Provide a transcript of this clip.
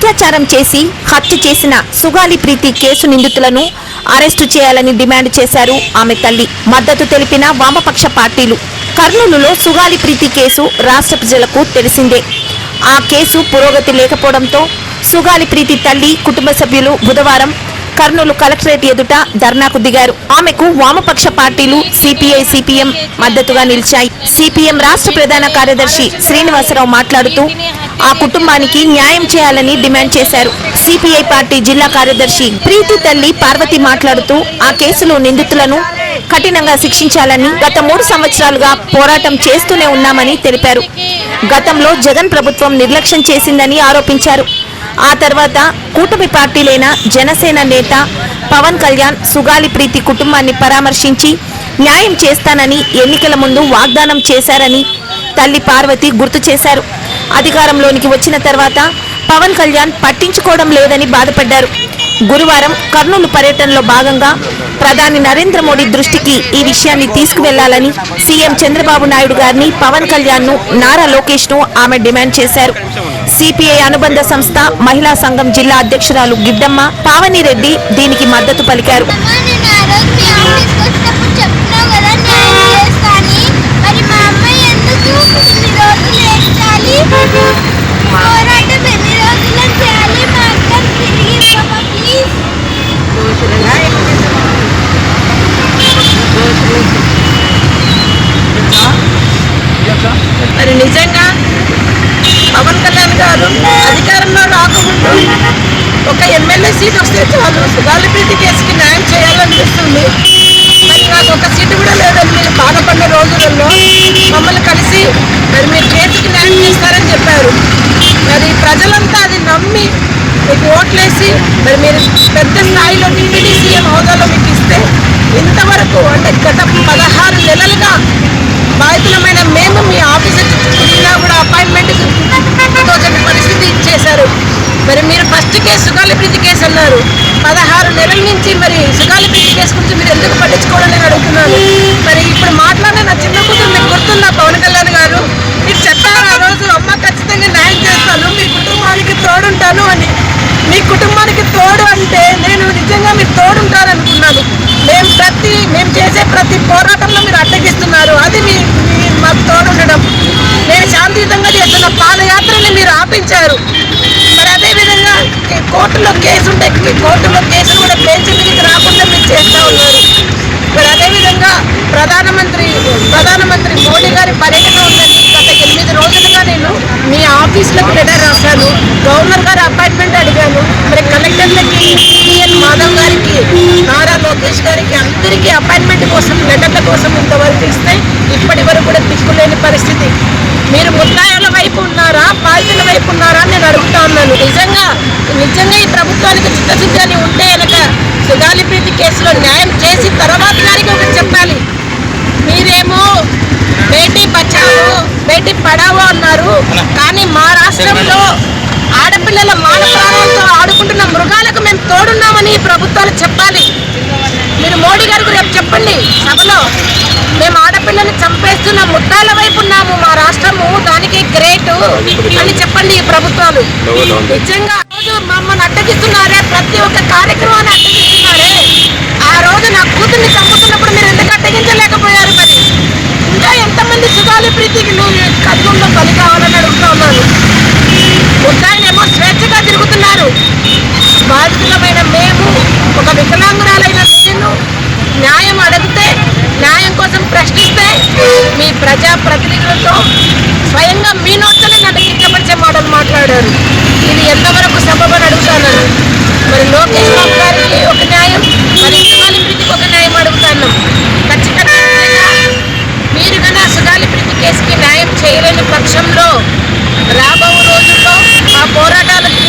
అత్యాచారం చేసి హత్య చేసిన సుగాలి ప్రీతి కేసు నిందితులను అరెస్టు చేయాలని డిమాండ్ చేశారు ఆమె తల్లి. మద్దతు తెలిపిన వామపక్ష పార్టీలు. కర్నూలులో సుగాలి ప్రీతి కేసు రాష్ట్ర ప్రజలకు తెలిసిందే. ఆ కేసు పురోగతి లేకపోవడంతో సుగాలి ప్రీతి తల్లి కుటుంబ సభ్యులు బుధవారం కర్నూలు కలెక్టరేట్ ఎదుట ధర్నాకు దిగారు. ఆమెకు వామపక్ష పార్టీలు సిపిఐ సిపిఎం మద్దతుగా నిలిచాయి. సిపిఎం రాష్ట్ర ప్రధాన కార్యదర్శి శ్రీనివాసరావు మాట్లాడుతూ ఆ కుటుంబానికి న్యాయం చేయాలని డిమాండ్ చేశారు. సిపిఐ పార్టీ జిల్లా కార్యదర్శి ప్రీతి తల్లి పార్వతి మాట్లాడుతూ ఆ కేసులో నిందితులను కఠినంగా శిక్షించాలని గత మూడు సంవత్సరాలుగా పోరాటం చేస్తూనే ఉన్నామని తెలిపారు. గతంలో జగన్ ప్రభుత్వం నిర్లక్ష్యం చేసిందని ఆరోపించారు. ఆ తర్వాత కూటమి పార్టీలైన జనసేన నేత పవన్ కళ్యాణ్ సుగాలి ప్రీతి కుటుంబాన్ని పరామర్శించి న్యాయం చేస్తానని ఎన్నికల ముందు వాగ్దానం చేశారని తల్లి పార్వతి గుర్తు చేశారు. అధికారంలోనికి వచ్చిన తర్వాత పవన్ కళ్యాణ్ పట్టించుకోవడం లేదని బాధపడ్డారు. గురువారం కర్నూలు పర్యటనలో భాగంగా ప్రధాని నరేంద్ర మోడీ దృష్టికి ఈ విషయాన్ని తీసుకువెళ్ళాలని సీఎం చంద్రబాబు నాయుడు గారిని పవన్ కళ్యాణ్ను నారా లోకేష్ను ఆమె డిమాండ్ చేశారు. సిపిఐ అనుబంధ సంస్థ మహిళా సంఘం జిల్లా అధ్యక్షురాలు గిడ్డమ్మ పావనిరెడ్డి దీనికి మద్దతు పలికారు. మరి నిజంగా పవన్ కళ్యాణ్ గారు అధికారంలో రాకముందు ఒక ఎమ్మెల్యే సీట్ వస్తే చాలు. సుగాలి ప్రీతి కేసుకి న్యాయం చేయాలనిపిస్తుంది. మరి నాకు ఒక సీటు కూడా లేదని మీరు బాధపడిన రోజులలో మమ్మల్ని కలిసి మరి మీరు కేసుకి న్యాయం చేస్తారని చెప్పారు. మరి ప్రజలంతా అది నమ్మి మీకు ఓట్లేసి మరి మీరు పెద్ద స్థాయిలో డిప్యూటీ సీఎం హోదాలో మీకు ఇస్తే ఇంతవరకు అంటే గత పదహారు నెలలుగా బాధితులమైన మేము మీ ఆఫీసర్ చుట్టూ కూడా అపాయింట్మెంట్ తోచని పరిస్థితి ఇచ్చేశారు మరి మీరు first case Sugali Preethi case అన్నారు. పదహారు నెలల నుంచి మరి సుగాలి ప్రీతి కేసు గురించి మీరు ఎందుకు పట్టించుకోవడం నేను అడుగుతున్నాను. మరి ఇప్పుడు మాట్లాడిన నా చిన్న కూతురు మీకు గుర్తుందా? పవన్ కళ్యాణ్ గారు మీరు చెప్పారు ఆ రోజు అమ్మ ఖచ్చితంగా న్యాయం చేస్తాను మీ కుటుంబానికి తోడుంటాను అని. మీ కుటుంబానికి తోడు అంటే నేను నిజంగా మీరు తోడుంటారనుకున్నాను మేము ప్రతి మేము చేసే ప్రతి పోరాటంలో మీరు అడ్డగిస్తున్నారు. అది మీ మాకు తోడుండడం. నేను శాంతియుతంగా చేస్తున్న పాదయాత్రని మీరు ఆపించారు. విధంగా కోర్టులో కేసు ఉంటే కోర్టులో కేసులు కూడా పేర్చి మీకు రాకుండా మీరు చేస్తూ ఉన్నారు. మరి అదేవిధంగా ప్రధానమంత్రి ప్రధానమంత్రి మోడీ గారి పర్యటన ఉందని గత ఎనిమిది రోజులుగా నేను మీ ఆఫీస్లకు లెటర్ రాశాను. గవర్నర్ గారి అపాయింట్మెంట్ అడిగాను. మరి కలెక్టర్లకి సిఎన్ మాధవ్ గారికి నారా లోకేష్ గారికి అందరికీ అపాయింట్మెంట్ కోసం లెటర్ల కోసం ఇంతవరకు ఇస్తే ఇప్పటి వరకు కూడా దిక్కులేని పరిస్థితి. మీరు ముద్దాయాల వైపు ఉన్నారా బాధితుల వైపు ఉన్నారా అని నేను అడుగుతా ఉన్నాను. నిజంగా నిజంగా ఈ ప్రభుత్వానికి చిత్తశుద్ధి అని ఉంటే కనుక సుగాలి ప్రీతి కేసులో న్యాయం చేసి తర్వాత దానికి ఒకటి చెప్పాలి. మీరేమో బేటీ బచావో బేటీ పడావో అన్నారు. కానీ మా రాష్ట్రంలో ఆడపిల్లల మాన ప్రాణాలతో ఆడుకుంటున్న మృగాలకు మేము తోడున్నామని ఈ ప్రభుత్వాలు చెప్పాలి. మీరు మోడీ గారికి రేపు చెప్పండి. సభలో మేము ఆడపిల్లని చంపేస్తున్న ముద్దాల వైపు ఉన్నాము మా రాష్ట్రము గ్రేట్ అని చెప్పండి ఈ ప్రభుత్వాలు. నిజంగా రోజు మమ్మల్ని అడ్డగిస్తున్నారే ప్రతి ఒక్క కార్యక్రమాన్ని అడ్డగిస్తున్నారే. ఆ రోజు నా కూతుర్ని చంపుతున్నప్పుడు మీరు ఎందుకు అడ్డగించలేకపోయారు మరి? ఇంకా ఎంతమంది సుగాలి ప్రీతికి నువ్వు కర్నూలులో బలి కావాలని అడుగుతా ఉన్నాను. ముద్దాయినేమో స్వేచ్ఛగా తిరుగుతున్నారు. బాధితులమైన మేము ఒక వికలాంగురాలైన నేను న్యాయం అడిగితే న్యాయం కోసం ప్రశ్నిస్తే మీ ప్రజా ప్రతినిధులతో స్వయంగా మీ నోట్లోనే నన్ను కించపరిచే మాటలు మాట్లాడారు. ఇది ఎంతవరకు సబబని అడుగుతాను మరి లోకేష్ బాబు గారికి ఒక న్యాయం మరి సుగాలి ప్రీతికి ఒక న్యాయం అడుగుతాను. ఖచ్చితంగా మీరు కన్నా సుగాలి ప్రీతి కేసుకి న్యాయం చేయలేని పక్షంలో రాబో రోజుల్లో మా పోరాటాలకు